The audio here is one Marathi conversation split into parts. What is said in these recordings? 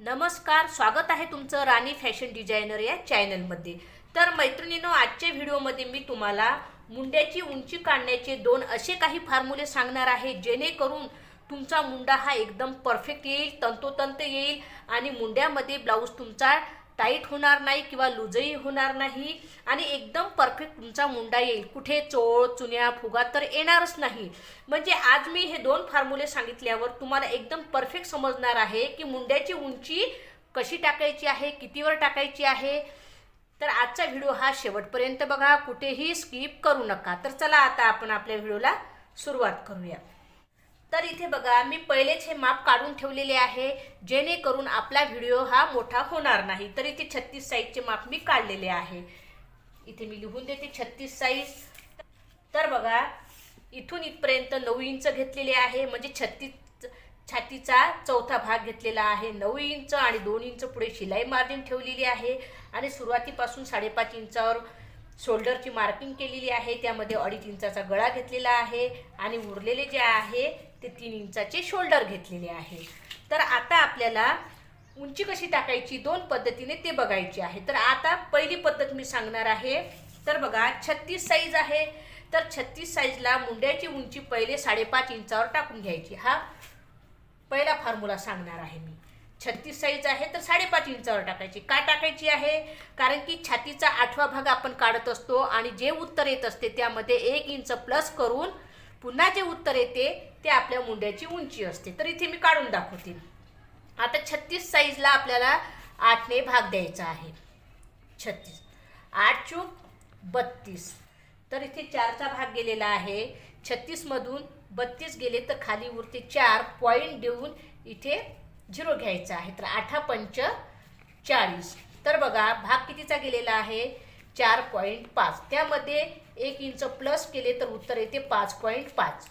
नमस्कार स्वागत आहे तुमचं राणी फॅशन डिझायनर या चॅनलमध्ये. तर मैत्रिणीनो आजच्या व्हिडिओमध्ये मी तुम्हाला मुंड्याची उंची काढण्याचे दोन असे काही फॉर्म्युले सांगणार आहे जेणेकरून तुमचा मुंडा हा एकदम परफेक्ट येईल तंतोतंत येईल आणि मुंड्यामध्ये ब्लाऊज तुमचा टाईट होणार नाही किंवा लुजही होणार नाही आणि एकदम परफेक्ट तुमचा मुंडा येईल. कुठे चोळ चुन्या फुगा तर येणारच नाही. म्हणजे आज मी हे दोन फॉर्म्युले सांगितल्यावर तुम्हाला एकदम परफेक्ट समजणार आहे की मुंड्याची उंची कशी टाकायची आहे कितीवर टाकायची आहे. तर आजचा व्हिडिओ हा शेवटपर्यंत बघा. कुठेही स्किप करू नका. तर चला आता आपण आपल्या व्हिडिओला सुरुवात करूया. तर इथे बघा मी पहिलेच हे माप काढून ठेवलेले आहे जेणेकरून आपला व्हिडिओ हा मोठा होणार नाही. तर इथे छत्तीस साईजचे माप मी काढलेले आहे. इथे मी लिहून देते छत्तीस साईज. तर बघा इथून इथपर्यंत नऊ इंच घेतलेले आहे म्हणजे छत्तीस छातीचा चौथा भाग घेतलेला आहे. नऊ इंच आणि दोन इंच पुढे शिलाई मार्जिन ठेवलेली आहे. आणि सुरुवातीपासून साडेपाच इंचावर शोल्डरची मार्किंग केलेली आहे त्यामध्ये अडीच इंचाचा गळा घेतलेला आहे आणि उरलेले जे आहे ते तीन इंचाचे शोल्डर घेतलेले आहे. तर आता आपल्याला उंची कशी टाकायची? दोन पद्धतीने ते बघायची आहे. तर आता पहिली पद्धत मी सांगणार आहे. तर बघा छत्तीस साईज आहे. तर छत्तीस साईजला मुंड्याची उंची पहिले साडेपाच इंचावर टाकून घ्यायची. हा पहिला फॉर्म्युला सांगणार आहे मी. छत्तीस साईज आहे तर साडेपाच इंचावर टाकायची. का टाकायची आहे? कारण की छातीचा आठवा भाग आपण काढत असतो आणि जे उत्तर येत असते त्यामध्ये एक इंच प्लस करून पुन्हा जे उत्तर येते ते आपल्या मुंड्याची उंची असते. तर इथे मी काढून दाखवते. आता छत्तीस साईजला आपल्याला आठने भाग द्यायचा आहे. छत्तीस. आठ चूक बत्तीस. तर इथे चारचा भाग गेलेला आहे. छत्तीसमधून बत्तीस गेले तर खाली उरते चार. पॉईंट देऊन इथे झिरो घ्यायचा आहे. तर आठा पंच चाळीस तर बघा भाग कितीचा गेलेला आहे? चार पॉईंट पाच. त्यामध्ये एक इंच प्लस केले तर उत्तर येते पाच पॉईंट पाच.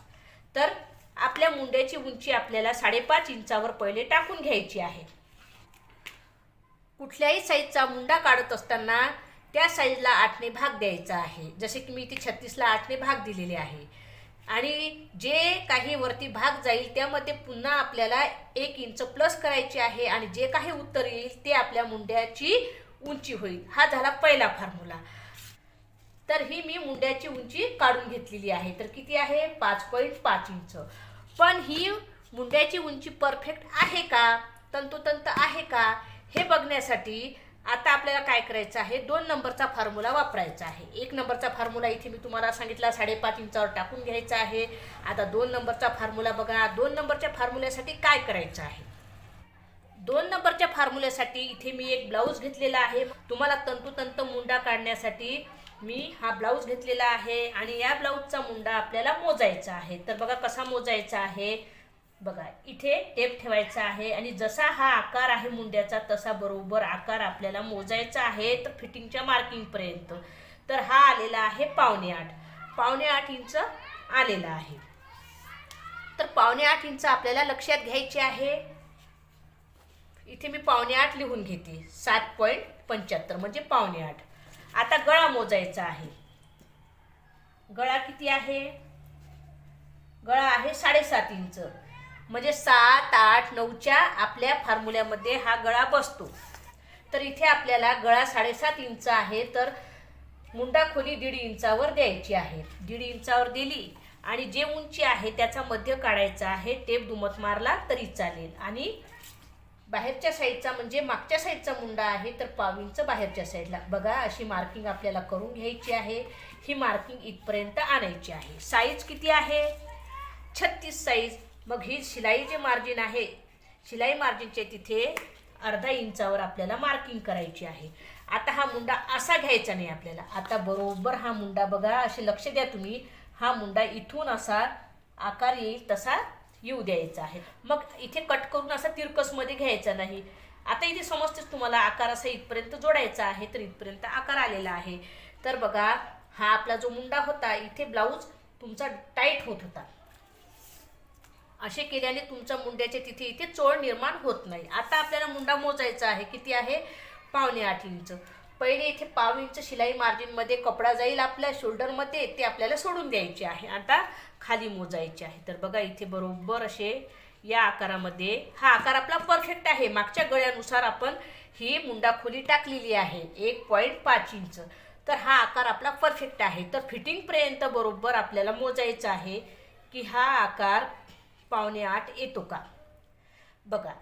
तर आपल्या मुंड्याची उंची आपल्याला साडेपाच इंचावर पहिले टाकून घ्यायची आहे. कुठल्याही साईजचा मुंडा काढत असताना त्या साईजला आठने भाग द्यायचा आहे. जसे की मी इथे छत्तीसला आठने भाग दिलेले आहे. आणि जे काही वरती भाग जाईल त्यामध्ये पुन्हा आपल्याला एक इंच प्लस करायची आहे आणि जे काही उत्तर येईल ते आपल्या मुंड्याची उंची होईल. हा झाला पहिला फॉर्म्युला तर ही मी मुंड्याची उंची काढून घेतलेली आहे. तर किती आहे? पाच पॉईंट पाच इंच. पण ही मुंड्याची उंची परफेक्ट आहे का? तंतोतंत आहे का? हे बघण्यासाठी आता आपल्याला काय करायचं आहे? दोन नंबरचा फॉर्म्युला वापरायचा आहे. एक नंबरचा फॉर्म्युला इथे मी तुम्हाला सांगितला साडेपाच इंचावर टाकून घ्यायचा आहे. आता दोन नंबरचा फॉर्म्युला बघा. दोन नंबरच्या फॉर्म्युल्यासाठी काय करायचं आहे? दोन नंबरच्या फॉर्म्युल्यासाठी इथे मी एक ब्लाऊज घेतलेला आहे. तुम्हाला तंतुतंत मुंडा काढण्यासाठी मी हा ब्लाऊज घेतलेला आहे आणि या ब्लाऊजचा मुंडा आपल्याला मोजायचा आहे. तर बघा कसा मोजायचा आहे. बघा इथे टेप ठेवायचा आहे आणि जसा हा आकार आहे मुंड्याचा तसा बरोबर आकार आपल्याला मोजायचा आहे तर फिटिंगच्या मार्किंगपर्यंत तर हा आलेला आहे पावणे आठ. पावणे आठ इंच आलेला आहे. तर पावणे आठ इंच आपल्याला लक्षात घ्यायचे आहे. इथे मी पावणे आठ लिहून घेते. सात पॉईंट पंच्याहत्तर म्हणजे पावणे आठ. आता गळा मोजायचा आहे. गळा किती आहे? गळा आहे साडेसात इंच. म्हणजे सात आठ नऊच्या आपल्या फॉर्म्युल्यामध्ये हा गळा बसतो. तर इथे आपल्याला गळा साडेसात इंच आहे तर मुंडा खोली दीड इंचावर द्यायची आहे. दीड इंचावर दिली आणि जे उंची आहे त्याचा मध्य काढायचा आहे टेप दुमत मारला तरी चालेल. आणि बाहेरच्या साईडचा म्हणजे मागच्या साईडचा मुंडा आहे तर पाविंच बाहेरच्या साईडला बघा अशी मार्किंग आपल्याला करून घ्यायची आहे. ही मार्किंग इथपर्यंत आणायची आहे. साईज किती आहे? छत्तीस साईज मग ही शिलाई जे मार्जिन आहे शिलाई मार्जिनचे तिथे अर्धा इंचावर आपल्याला मार्किंग करायची आहे. आता हा मुंडा असा घ्यायचा नाही आपल्याला. आता बरोबर हा मुंडा बघा असे लक्ष द्या तुम्ही. हा मुंडा इथून असा आकार येईल तसा येऊ द्यायचा आहे. मग इथे कट करून असा तिरकसमध्ये घ्यायचा नाही. आता इथे समजतेच तुम्हाला आकार असा इथपर्यंत जोडायचा आहे तर इथपर्यंत आकार आलेला आहे. तर बघा हा आपला जो मुंडा होता इथे ब्लाऊज तुमचा टाईट होत होता. असे केल्याने तुमच्या मुंड्याचे तिथे इथे चोळ निर्माण होत नाही. आता आपल्याला मुंडा मोजायचा आहे. किती आहे? पावणे आठ इंच. पहिले इथे पाव इंच शिलाई मार्जिनमध्ये कपडा जाईल आपल्या शोल्डरमध्ये ते आपल्याला सोडून द्यायचे आहे. आता खाली मोजायचे आहे. तर बघा इथे बरोबर असे या आकारामध्ये हा आकार आपला परफेक्ट आहे. मागच्या गळ्यानुसार आपण ही मुंडा खोली टाकलेली आहे. एक पॉईंट पाच इंच. तर हा आकार आपला परफेक्ट आहे. तर फिटिंगपर्यंत बरोबर आपल्याला मोजायचं आहे की हा आकार पावणे आठ येतो का? बघा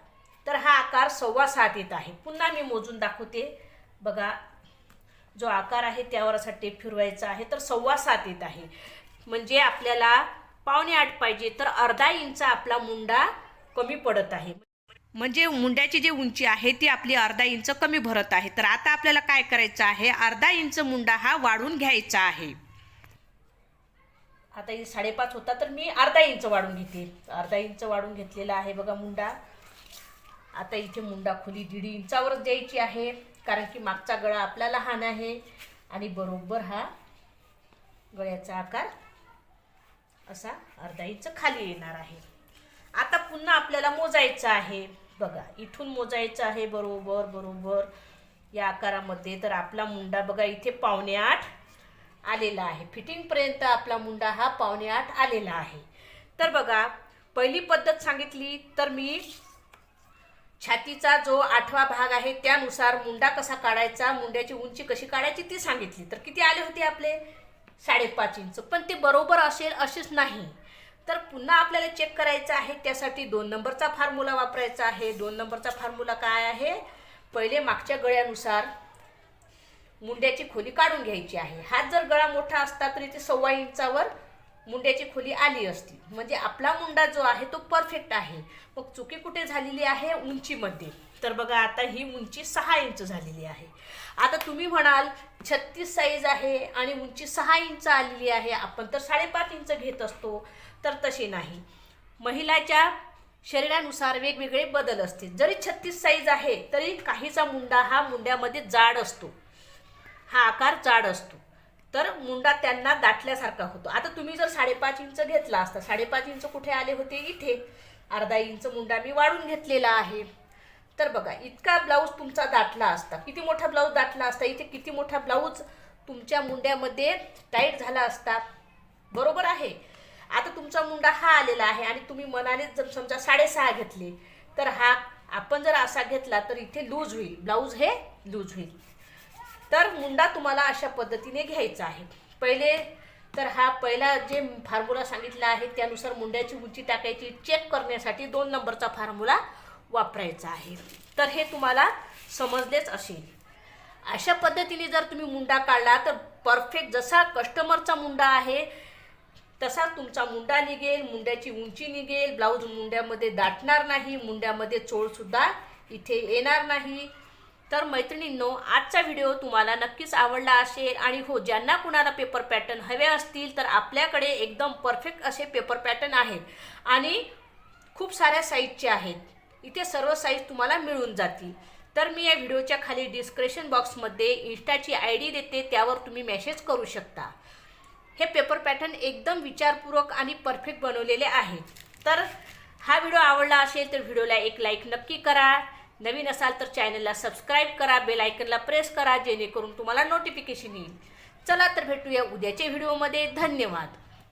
तर हा आकार सव्वा सात येत आहे. पुन्हा मी मोजून दाखवते. बघा जो आकार आहे त्यावर असा टेप फिरवायचा आहे तर सव्वा सात येत आहे. म्हणजे आपल्याला पावणे आठ पाहिजे तर अर्धा इंच आपला मुंडा कमी पडत आहे. म्हणजे मुंड्याची जी उंची आहे ती आपली अर्धा इंच कमी भरत आहे. तर आता आपल्याला काय करायचं आहे? अर्धा इंच मुंडा हा वाढून घ्यायचा आहे. आता साडेपाच होता तर मी अर्धा इंच वाढून घेते. अर्धा इंच वाढून घेतलेला आहे बघा मुंडा. आता इथे मुंडा खोली दीड इंचावरच द्यायची आहे कारण की मागचा गळा आपला लहान आहे आणि बरोबर हा गळ्याचा आकार असा अर्धा इंच खाली येणार आहे. आता पुन्हा आपल्याला मोजायचं आहे. बघा इथून मोजायचं आहे बरोबर बरोबर. या आकारामध्ये तर आपला मुंडा बघा इथे पावणे आठ आलेला आहे. फिटिंगपर्यंत आपला मुंडा हा पावणे आठ आलेला आहे. तर बघा पहिली पद्धत सांगितली तर मी छातीचा जो आठवा भाग आहे त्यानुसार मुंडा कसा काढायचा मुंड्याची उंची कशी काढायची ती सांगितली. तर किती आले होते आपले? साडेपाच इंच. पण ते बरोबर असेल असेच नाही. तर पुन्हा आपल्याला चेक करायचं आहे. त्यासाठी दोन नंबरचा फॉर्म्युला वापरायचा आहे. दोन नंबरचा फॉर्म्युला काय आहे? पहिले मागच्या गळ्यानुसार मुंड्याची खोली काढून घ्यायची आहे. हा जर गळा मोठा असता तरी ते सव्वा इंचावर मुंड्याची खोली आली असती. म्हणजे आपला मुंडा जो आहे तो परफेक्ट आहे. मग चुकी कुठे झालेली आहे? उंचीमध्ये. तर बघा आता ही उंची सहा इंच झालेली आहे. आता तुम्ही म्हणाल छत्तीस साईज आहे आणि उंची सहा इंच आलेली आहे. आपण तर साडेपाच इंच घेत असतो. तर तसे नाही. महिलाच्या शरीरानुसार वेगवेगळे बदल असतील. जरी छत्तीस साईज आहे तरी काहीचा मुंडा हा मुंड्यामध्ये जाड असतो. हा आकार जाड असतो. तर मुंडा त्यांना दाटल्यासारखा होतो. आता तुम्ही जर साडेपाच इंच घेतला असता साडेपाच इंच कुठे आले होते? इथे. अर्धा इंच मुंडा मी वाढून घेतलेला आहे. तर बघा इतका ब्लाऊज तुमचा दाटला असता. किती मोठा ब्लाऊज दाटला असता? इथे किती मोठा ब्लाऊज तुमच्या मुंड्यामध्ये टाईट झाला असता? बरोबर आहे? आता तुमचा मुंडा हा आलेला आहे आणि तुम्ही मनाने जर समजा साडेसहा घेतले तर हा आपण जर असा घेतला तर इथे लूज होईल. ब्लाऊज हे लूज होईल. तर मुंडा तुम्हाला अशा पद्धतीने घ्यायचा आहे. पहिले तर हा पहिला जे फार्मुला सांगितला आहे त्यानुसार मुंड्याची उंची टाकायची. चेक करण्यासाठी दोन नंबरचा फार्मुला वापरायचा आहे. तर हे तुम्हाला समजलेच असेल. अशा पद्धतीने जर तुम्ही मुंडा काढला तर परफेक्ट जसा कस्टमरचा मुंडा आहे तसा तुमचा मुंडा निघेल मुंड्याची उंची निघेल ब्लाऊज मुंड्यामध्ये दाटणार नाही मुंड्यामध्ये चोळसुद्धा इथे येणार नाही. तर मैत्रिणींनो आजचा व्हिडिओ तुम्हाला नक्कीच आवडला असेल आणि हो ज्यांना कुणाला पेपर पॅटर्न हवे असतील तर आपल्याकडे एकदम परफेक्ट असे पेपर पॅटर्न आहेत. आणि खूप साऱ्या साईजचे आहेत. इथे सर्व साईज तुम्हाला मिळून जातील. तर मी या व्हिडिओच्या खाली डिस्क्रिप्शन बॉक्समध्ये इन्स्टाची आय डी देते त्यावर तुम्ही मेसेज करू शकता. हे पेपर पॅटर्न एकदम विचारपूर्वक आणि परफेक्ट बनवलेले आहेत तर हा व्हिडिओ आवडला असेल तर व्हिडिओला एक लाईक नक्की करा. नवीन असाल तर चॅनलला सबस्क्राईब करा बेल आयकनला प्रेस करा जेणेकरून तुम्हाला नोटिफिकेशन येईल. चला तर भेटूया उद्याच्या व्हिडिओमध्ये धन्यवाद.